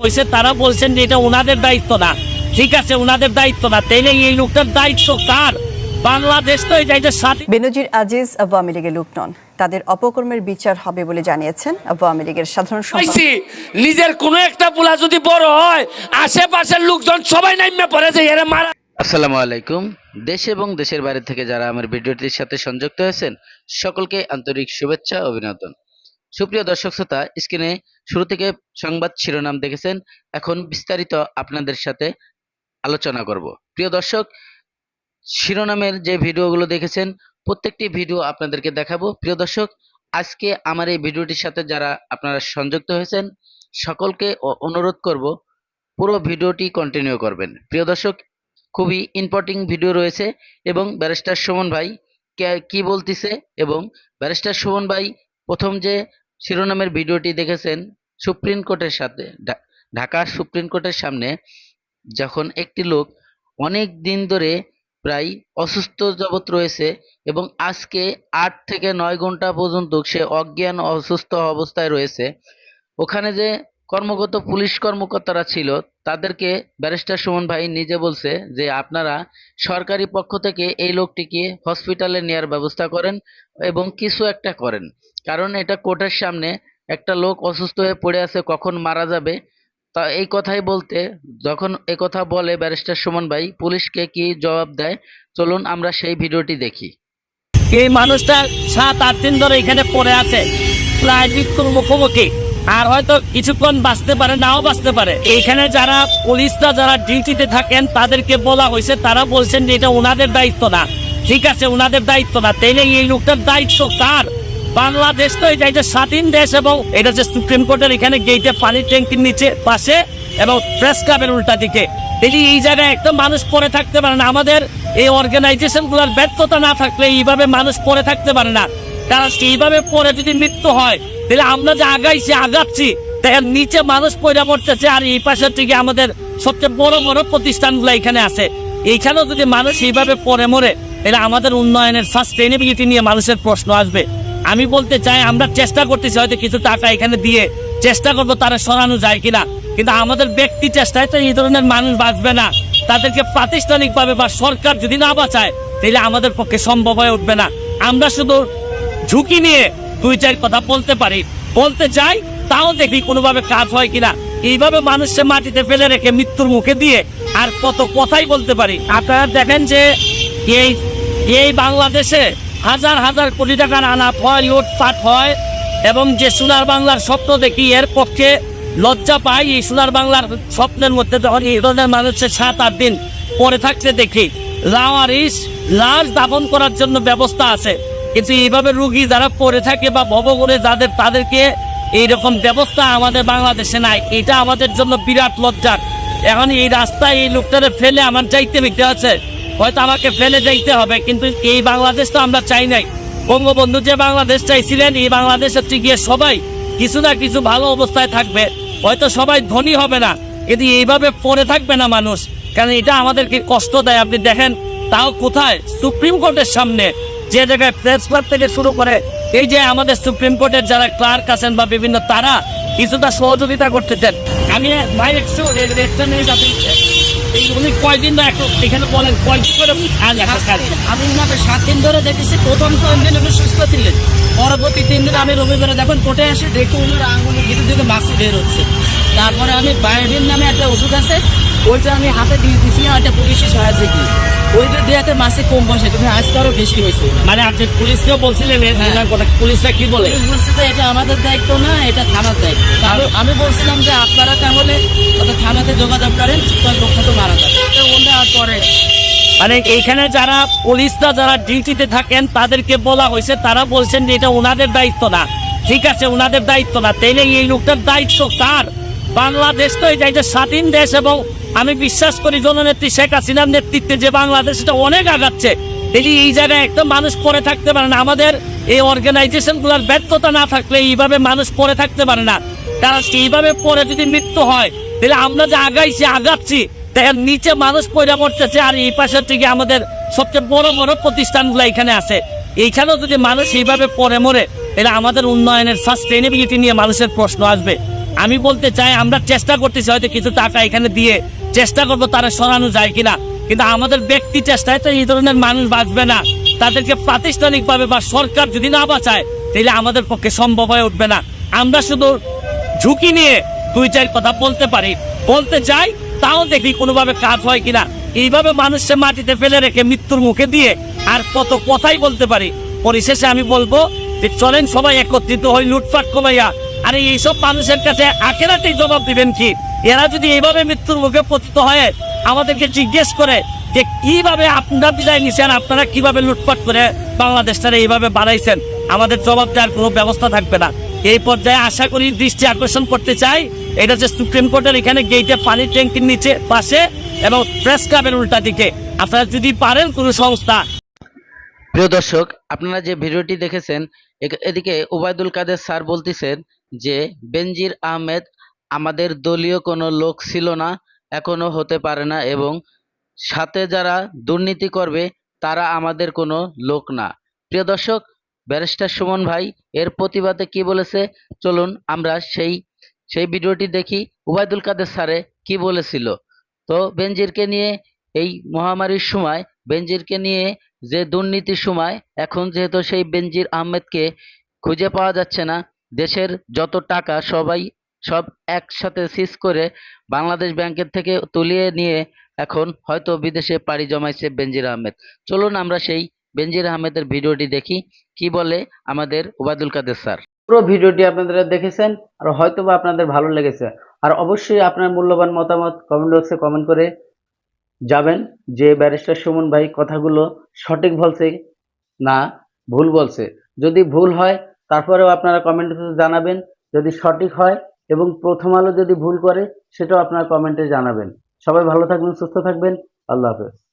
হয়েছে তারা বলছেন যে এটা ওনাদের দায়িত্ব না। ঠিক আছে ওনাদের দায়িত্ব না। তাইলে এই লোকটার দায়িত্ব কার? বাংলাদেশ তো এই যে স্বাধীন। বেনজির আজিজ আওয়ামী লীগের লোক নন। তাদের অপকর্মের বিচার হবে বলে জানিয়েছেন আওয়ামী লীগের সাধারণ সম্পাদক। নিজের কোনো একটা পোলা যদি বড় হয় আশেপাশের লোকজন সবাই নাইমে পড়ে যে এরা মারা আসসালামু আলাইকুম। দেশ এবং দেশের বাইরে থেকে যারা আমার ভিডিওটির সাথে সংযুক্ত হয়েছেন সকলকে আন্তরিক শুভেচ্ছা অভিনন্দন। সুপ্রিয় দর্শক শ্রোতা স্ক্রিনে শুরু থেকে সংবাদ শিরোনাম দেখেছেন। এখন বিস্তারিত আপনাদের সাথে আলোচনা করব। প্রিয় দর্শক, শিরোনামের যে ভিডিওগুলো দেখেছেন, প্রত্যেকটি ভিডিও আপনাদেরকে দেখাবো। প্রিয় দর্শক, আজকে আমার এই ভিডিওটির সাথে যারা আপনারা সংযুক্ত হয়েছেন, সকলকে অনুরোধ করব, পুরো ভিডিওটি কন্টিনিউ করবেন। প্রিয় দর্শক, খুবই ইম্পর্টিং ভিডিও রয়েছে এবং ব্যারিস্টার সুমন ভাই কে- কি বলতিছে এবং ব্যারিস্টার সুমন ভাই প্রথম যে শিরোনামের ভিডিওটি দেখেছেন সুপ্রিম কোর্টের সাথে ঢাকার সুপ্রিম কোর্টের সামনে যখন একটি লোক অনেক দিন ধরে প্রায় অসুস্থ জগৎ রয়েছে এবং আজকে আট থেকে নয় ঘণ্টা পর্যন্ত সে অজ্ঞান অসুস্থ অবস্থায় রয়েছে, ওখানে যে কর্মগত পুলিশ কর্মকর্তারা ছিল, তাদেরকে ব্যারিস্টার সুমন ভাই নিজে বলছে যে, আপনারা সরকারি পক্ষ থেকে এই লোকটিকে হসপিটালে নেওয়ার ব্যবস্থা করেন এবং কিছু একটা করেন। কারণ এটা কোর্টের সামনে একটা লোক অসুস্থ হয়ে পড়ে আছে, কখন মারা যাবে? তা এই কথাই বলতে, যখন এই কথা বলে ব্যারিস্টার সুমন ভাই, পুলিশকে কি জবাব দেয়? চলুন আমরা সেই ভিডিওটি দেখি। এই মানুষটা সাত আট দিন ধরে এখানে পড়ে আছে। প্রায় মৃত্যুর মুখোমুখি। আর হয়তো কিছুক্ষণ বাঁচতে পারে, নাও বাঁচতে পারে। এইখানে যারা পুলিশরা, যারা ডিউটিতে থাকেন, তাদেরকে বলা হয়েছে, তারা বলছেন যে এটা ওনাদের দায়িত্ব না। ঠিক আছে, ওনাদের দায়িত্ব না। তাইলে এই লোকটার দায়িত্ব কার? বাংলাদেশ তো এটা একটা স্বাধীন দেশ এবং এটা যে সুপ্রিম কোর্টের এখানে গেটে পানির ট্যাঙ্কির নিচে, পাশে এবং প্রেস ক্লাবের উল্টা দিকে। এই এই জায়গায় একদম মানুষ পড়ে থাকতে পারে না। আমাদের এই অর্গানাইজেশনগুলোর ব্যর্থতা না থাকলে এইভাবে মানুষ পরে থাকতে পারে না। কারণ এইভাবে পড়ে যদি মৃত্যু হয়, তাহলে আমরা যে আগাইছি, আগাচ্ছি, তাই নিচে মানুষ পয়দা পড়তেছে আর এই পাশের থেকে আমাদের সবচেয়ে বড় বড় প্রতিষ্ঠানগুলো এখানে আছে। এইখানেও যদি মানুষ এইভাবে পড়ে মরে, তাহলে আমাদের উন্নয়নের সাস্টেনেবিলিটি নিয়ে মানুষের প্রশ্ন আসবে। আমি বলতে চাই, আমরা চেষ্টা করতেছি হয়তো কিছু টাকা এখানে দিয়ে চেষ্টা করব তারা সরানো যায় কিনা, কিন্তু আমাদের ব্যক্তি চেষ্টায় তো এই ধরনের মানুষ বাঁচবে না। তাদেরকে প্রাতিষ্ঠানিকভাবে বা সরকার যদি না বাঁচায়, তাহলে আমাদের পক্ষে সম্ভব হয়ে উঠবে না। আমরা শুধু ঝুঁকি নিয়ে দুই চার কথা বলতে পারি। বলতে চাই, তাও দেখি কোনোভাবে কাজ হয় কিনা। এইভাবে মানুষকে মাটিতে ফেলে রেখে মৃত্যুর মুখে দিয়ে আর কত কথাই বলতে পারি। আপনারা দেখেন যে এই এই বাংলাদেশে হাজার হাজার কোটি টাকার আনা হয় লুটপাট হয় এবং যে সোনার বাংলার স্বপ্ন দেখি, এর পক্ষে লজ্জা পাই। এই সোনার বাংলার স্বপ্নের মধ্যে যখন এই ধরনের মানুষের সাত, আট দিন পরে থাকতে দেখি, লাওয়ারিস, লাশ দাফন করার জন্য ব্যবস্থা আছে। কিন্তু এইভাবে রুগী যারা পড়ে থাকে বা ভবঘুরে যাদের, তাদেরকে এইরকম ব্যবস্থা আমাদের বাংলাদেশে নাই। এটা আমাদের জন্য বিরাট লজ্জার এখন এই রাস্তায় এই লোকটারে ফেলে আমার চাইতে মিটে আছে হয়তো আমাকে ফেলে যাইতে হবে, কিন্তু এই বাংলাদেশ তো আমরা চাই নাই। বঙ্গবন্ধু যে বাংলাদেশ চাইছিলেন, এই বাংলাদেশের গিয়ে সবাই কিছু না কিছু ভালো অবস্থায় থাকবে। হয়তো সবাই ধনী হবে না, কিন্তু এইভাবে পড়ে থাকবে না মানুষ। কারণ এটা আমাদেরকে কষ্ট দেয়। আপনি দেখেন, তাও কোথায়? সুপ্রিম কোর্টের সামনে। যে জায়গায় প্রেস ক্লাব থেকে শুরু করে এই যে আমাদের সুপ্রিম কোর্টের যারা ক্লার্ক আছেন বা বিভিন্ন তারা, কিছুটা সহযোগিতা করতেছেন। আমি ভাই একটু উনি না এখানে বলেন আমি সাত দিন ধরে দেখেছি, প্রথম উনি সুস্থ ছিলেন। পরবর্তী দিন আমি রবিবারে তারপরে আমি বায়োডিন নামে একটা ওষুধ আছে ওইটা আমি হাতে দিয়ে দিচ্ছি একটা পুলিশের সাহায্যে কি ওইটা দেওয়াতে মাসে কম বসে তুমি আজকে আরও বেশি হয়েছে। মানে আপনি পুলিশকেও বলছিলেন এর ওনার কথা পুলিশরা কি বলে? বলছে যে এটা আমাদের দায়িত্ব না এটা থানার দায়িত্ব। তাহলে আমি বলছিলাম যে আপনারা তাহলে ওটা থানাতে যোগাযোগ করেন তার লোকটা তো মারা যাবে। তো ওটা আর পরে মানে এইখানে যারা পুলিশরা যারা ডিউটিতে থাকেন তাদেরকে বলা হয়েছে তারা বলছেন যে এটা ওনাদের দায়িত্ব না। ঠিক আছে ওনাদের দায়িত্ব না। তাইলে এই লোকটার দায়িত্ব কার? বাংলাদেশ তো এটা স্বাধীন দেশ এবং আমি বিশ্বাস করি জননেত্রী শেখ হাসিনার নেতৃত্বে যে বাংলাদেশ, এটা অনেক আগাচ্ছে। এই জায়গায় একটা মানুষ পড়ে থাকতে পারে না। আমাদের এই অর্গানাইজেশনগুলার ব্যর্থতা না থাকলে এইভাবে মানুষ পড়ে থাকতে পারে না। কারণ এইভাবে পড়ে যদি মৃত্যু হয়, তাহলে আমরা যে আগাইছি, আগাচ্ছি এর নিচে মানুষ পয়দা পড়তেছে আর এই পাশের থেকে আমাদের সবচেয়ে বড় বড় প্রতিষ্ঠানগুলো এখানে আছে। এইখানেও যদি মানুষ এইভাবে পরে মরে, তাহলে আমাদের উন্নয়নের সাস্টেনেবিলিটি নিয়ে মানুষের প্রশ্ন আসবে। আমি বলতে চাই, আমরা চেষ্টা করতেছি হয়তো কিছু টাকা এখানে দিয়ে চেষ্টা করব তারা সরানো যায় কিনা। কিন্তু আমাদের ব্যক্তি চেষ্টায় তো এই ধরনের মানুষ বাঁচবে না। তাদেরকে প্রাতিষ্ঠানিকভাবে বা সরকার যদি না বাঁচায়, তাহলে আমাদের পক্ষে সম্ভব হয়ে উঠবে না। আমরা শুধু ঝুঁকি নিয়ে দুই, চার কথা বলতে পারি। বলতে চাই, তাও দেখি কোনোভাবে কাজ হয় কিনা। এইভাবে মানুষকে মাটিতে ফেলে রেখে মৃত্যুর মুখে দিয়ে আর কত কথাই বলতে পারি। পরিশেষে আমি বলব যে চলেন সবাই একত্রিত হই লুটপাট কমাইয়া। আরে এইসব মানুষের কাছে আখেরাতেই জবাব দিবেন কি? এরা যদি এইভাবে মৃত্যুর মুখে পতিত হয়, আমাদেরকে জিজ্ঞেস করে যে কীভাবে আপনারা বিদায় নিছেন, আপনারা কীভাবে লুটপাট করে বাংলাদেশটারে এইভাবে বাড়াইছেন, আমাদের জবাব দেওয়ার কোনো ব্যবস্থা থাকবে না। এই পর্যায়ে আশা করি দৃষ্টি আকর্ষণ করতে চাই। এটা যে সুপ্রিম কোর্টের এখানে গেটে পানির ট্যাঙ্কির নিচে পাশে এবং প্রেস ক্লাবের উল্টা দিকে। আপনারা যদি পারেন কোনো সংস্থা। প্রিয় দর্শক, আপনারা যে ভিডিওটি দেখেছেন এদিকে ওবায়দুল কাদের স্যার বলতেছেন যে, বেনজির আহমেদ আমাদের দলীয় কোনো লোক ছিল না, এখনও হতে পারে না এবং সাথে যারা দুর্নীতি করবে, তারা আমাদের কোনো লোক না। প্রিয় দর্শক, ব্যারিস্টার সুমন ভাই, এর প্রতিবাদে কি বলেছে? চলুন আমরা সেই সেই ভিডিওটি দেখি উবায়দুল কাদের স্যারে কি বলেছিল। তো বেনজিরকে নিয়ে এই মহামারীর সময়, বেনজিরকে নিয়ে যে দুর্নীতির সময়, এখন যেহেতু সেই বেনজির আহমেদকে খুঁজে পাওয়া যাচ্ছে না, দেশের যত টাকা সবাই সব একসাথে সিজ করে বাংলাদেশ ব্যাংকের থেকে তুলিয়ে নিয়ে এখন হয়তো বিদেশে পাড়ি জমাইছে বেনজির আহমেদ। চলুন আমরা সেই বেনজির আহমেদের ভিডিওটি দেখি। কি বলে আমাদের ওবায়দুল কাদের স্যার? পুরো ভিডিওটি আপনারা দেখেছেন আর হয়তো বা আপনাদের ভালো লেগেছে। আর অবশ্যই আপনার মূল্যবান মতামত কমেন্ট বক্সে কমেন্ট করে যাবেন যে ব্যারিস্টার সুমন ভাই কথাগুলো সঠিক বলছে না ভুল বলছে। যদি ভুল হয়, তারপরেও আপনারা কমেন্টে জানাবেন। যদি সঠিক হয় এবং প্রথম আলো যদি ভুল করে, সেটাও আপনারা কমেন্টে জানাবেন। সবাই ভালো থাকবেন, সুস্থ থাকবেন। আল্লাহ হাফেজ।